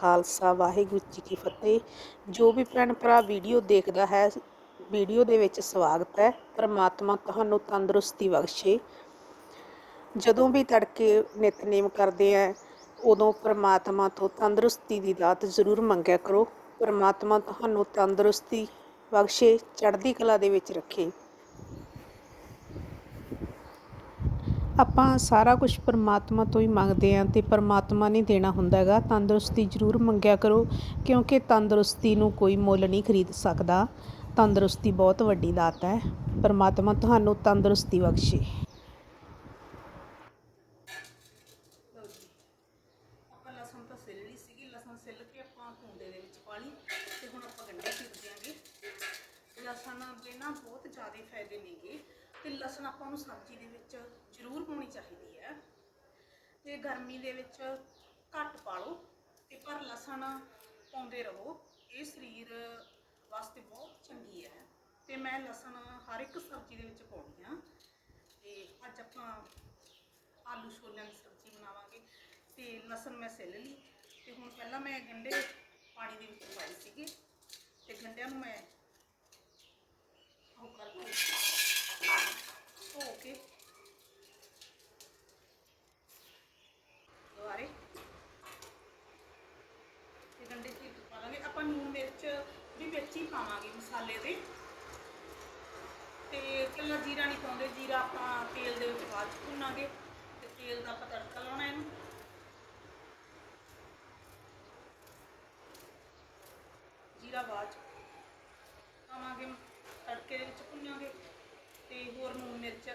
ਖਾਲਸਾ, ਵਾਹਿਗੁਰੂ ਜੀ ਕੀ ਫਤਿਹ। ਜੋ ਵੀ ਭੈਣ ਭਰਾ ਵੀਡੀਓ ਦੇਖਦਾ ਹੈ, ਵੀਡੀਓ ਦੇ ਵਿੱਚ ਸਵਾਗਤ ਹੈ। ਪਰਮਾਤਮਾ ਤੁਹਾਨੂੰ ਤੰਦਰੁਸਤੀ ਬਖਸ਼ੇ। ਜਦੋਂ ਵੀ ਤੜਕੇ ਨਿਤਨੇਮ ਕਰਦੇ ਆ, ਉਦੋਂ ਪਰਮਾਤਮਾ ਤੋਂ ਤੰਦਰੁਸਤੀ ਦੀ ਦਾਤ ਜ਼ਰੂਰ ਮੰਗਿਆ ਕਰੋ। ਪਰਮਾਤਮਾ ਤੁਹਾਨੂੰ ਤੰਦਰੁਸਤੀ ਬਖਸ਼ੇ, ਚੜ੍ਹਦੀ ਕਲਾ ਦੇ ਵਿੱਚ ਰੱਖੇ। ਆਪਾਂ ਸਾਰਾ ਕੁਝ ਪਰਮਾਤਮਾ ਤੋਂ ਹੀ ਮੰਗਦੇ ਆਂ ਤੇ ਪਰਮਾਤਮਾ ਨੇ ਦੇਣਾ ਹੁੰਦਾ ਹੈਗਾ। ਤੰਦਰੁਸਤੀ ਜ਼ਰੂਰ ਮੰਗਿਆ ਕਰੋ, ਕਿਉਂਕਿ ਤੰਦਰੁਸਤੀ ਨੂੰ ਕੋਈ ਮੁੱਲ ਨਹੀਂ ਖਰੀਦ ਸਕਦਾ। ਤੰਦਰੁਸਤੀ ਬਹੁਤ ਵੱਡੀ ਦਾਤ ਹੈ। ਪਰਮਾਤਮਾ ਤੁਹਾਨੂੰ ਤੰਦਰੁਸਤੀ ਬਖਸ਼ੇ। ਲਸਣ ਦੇ ਨਾ ਬਹੁਤ ਜ਼ਿਆਦਾ ਫਾਇਦੇ ਨੇਗੇ। ਤੇ ਲਸਣ ਆਪਾਂ ਨੂੰ ਸਬਜ਼ੀ ਦੇ ਵਿੱਚ ਜ਼ਰੂਰ ਪਾਉਣੀ ਚਾਹੀਦੀ ਹੈ। ਤੇ ਗਰਮੀ ਦੇ ਵਿੱਚ ਘੱਟ ਪਾ ਲਓ ਤੇ ਪਰ ਲਸਣ ਪਾਉਂਦੇ ਰਹੋ, ਇਹ ਸਰੀਰ ਵਾਸਤੇ ਬਹੁਤ ਚੰਗੀ ਹੈ। ਤੇ ਮੈਂ ਲਸਣ ਹਰ ਇੱਕ ਸਬਜ਼ੀ ਦੇ ਵਿੱਚ ਪਾਉਣੀ ਆ। ਤੇ ਅੱਜ ਆਪਾਂ ਆਲੂ ਛੋਲਿਆਂ ਦੀ ਸਬਜ਼ੀ ਬਣਾਵਾਂਗੇ ਤੇ ਲਸਣ ਮੈਂ ਸਿੱਲ ਲਈ ਤੇ ਹੁਣ ਪਹਿਲਾਂ ਮੈਂ ਗੰਢੇ ਪਾਣੀ ਦੇ ਵਿੱਚ ਪਾਏ ਸੀਗੇ ਤੇ ਗੰਢਿਆਂ ਨੂੰ ਮੈਂ ਉਹ ਕਰਕੇ ਧੋ ਕੇ ਦੁਬਾਰੇ ਤੇ ਗੰਢੇ ਚੀਰ ਕੇ ਪਾ ਲਾਂਗੇ ਆਪਾਂ ਨੂਨ ਮਿਰਚ ਵੀ ਵਿੱਚ ਹੀ ਪਾਵਾਂਗੇ ਮਸਾਲੇ ਦੇ। ਤੇ ਕੱਲਾ ਜੀਰਾ ਨਹੀਂ ਪਾਉਂਦੇ, ਜੀਰਾ ਆਪਾਂ ਤੇਲ ਦੇ ਵਿੱਚ ਬਾਅਦ ਚ ਭੁੰਨਾਂਗੇ ਤੇ ਤੇਲ ਦਾ ਆਪਾਂ ਤੜਕਾ ਲਾਉਣਾ ਇਹਨੂੰ। ਜੀਰਾ ਬਾਅਦ ਚ ਪਾਵਾਂਗੇ, ਤੜਕੇ ਦੇ ਵਿੱਚ ਭੁੰਨਾਂਗੇ ਤੇ ਹੋਰ ਨੂਨ ਮਿਰਚ